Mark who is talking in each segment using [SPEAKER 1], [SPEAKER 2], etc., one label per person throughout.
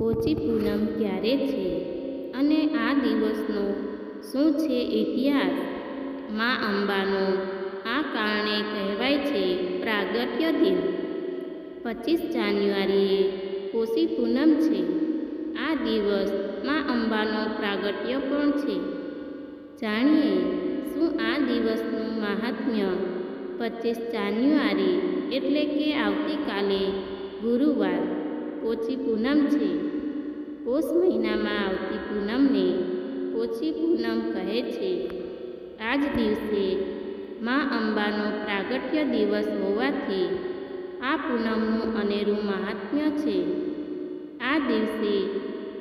[SPEAKER 1] ઓછી પૂનમ ક્યારે છે? અને આ દિવસનો શું છે ઇતિહાસ? મા અંબાનો આ કારણે કહેવાય છે પ્રાગટ્ય દિન. પચીસ જાન્યુઆરીએ પોષી પૂનમ છે. આ દિવસ મા અંબાનો પ્રાગટ્ય પણ છે. જાણીએ શું આ દિવસનું મહાત્મ્ય પચીસ જાન્યુઆરી એટલે કે આવતીકાલે ગુરુવાર? પોચી પૂનમ છે. પોષ મહિનામાં આવતી પૂનમને પોચી પૂનમ કહે છે. આ જ દિવસે મા અંબાનો પ્રાગટ્ય દિવસ હોવાથી આ પૂનમનું અનેરું મહાત્મ્ય છે. આ દિવસે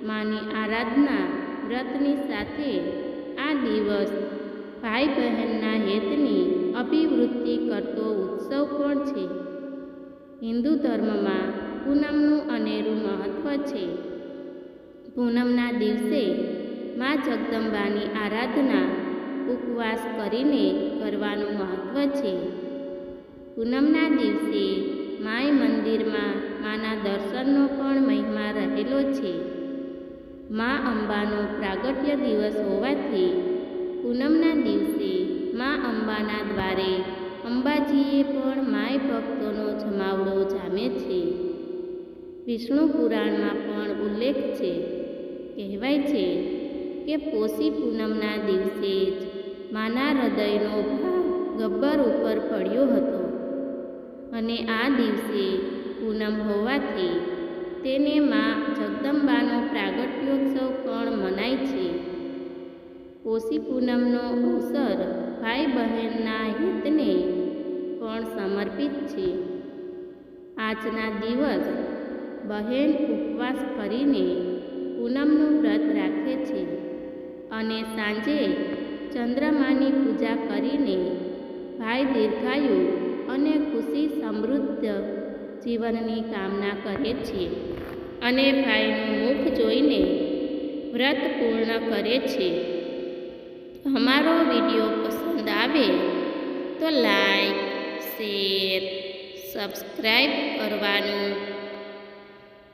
[SPEAKER 1] માની આરાધના વ્રતની સાથે આ દિવસ ભાઈ બહેનના હેતની અભિવૃદ્ધિ કરતો ઉત્સવ પણ છે. હિન્દુ ધર્મમાં પૂનમનું અનેરું મહત્ત્વ છે. પૂનમના દિવસે મા જગદંબાની આરાધના ઉપવાસ કરીને કરવાનું મહત્ત્વ છે. પૂનમના દિવસે માય મંદિરમાં માના દર્શનનો પણ મહિમા રહેલો છે. મા અંબાનો પ્રાગટ્ય દિવસ હોવાથી પૂનમના દિવસે મા અંબાના દ્વારે અંબાજીએ પણ માય ભક્તોનો જમાવડો જામે છે. વિષ્ણુ પુરાણમાં પણ ઉલ્લેખ છે. કહેવાય છે કે પોષી પૂનમના દિવસે જ માના હૃદયનો ભાવ ગબ્બર ઉપર પડ્યો હતો અને આ દિવસે પૂનમ હોવાથી તેને મા જગદંબાનો પ્રાગટ્યોત્સવ પણ મનાય છે. પોષી પૂનમનો અવસર ભાઈ બહેનના હિતને પણ સમર્પિત છે. આજના દિવસ બહેન ઉપવાસ કરીને પૂનમનું વ્રત રાખે છે અને સાંજે ચંદ્રમાની પૂજા કરીને ભાઈ દીર્ઘાયુ અને ખુશી સમૃદ્ધ જીવનની કામના કરે છે અને ભાઈનું મુખ જોઈને વ્રત પૂર્ણ કરે છે. અમારો વીડિયો પસંદ આવે તો લાઈક, શેર, સબસ્ક્રાઈબ કરવાનું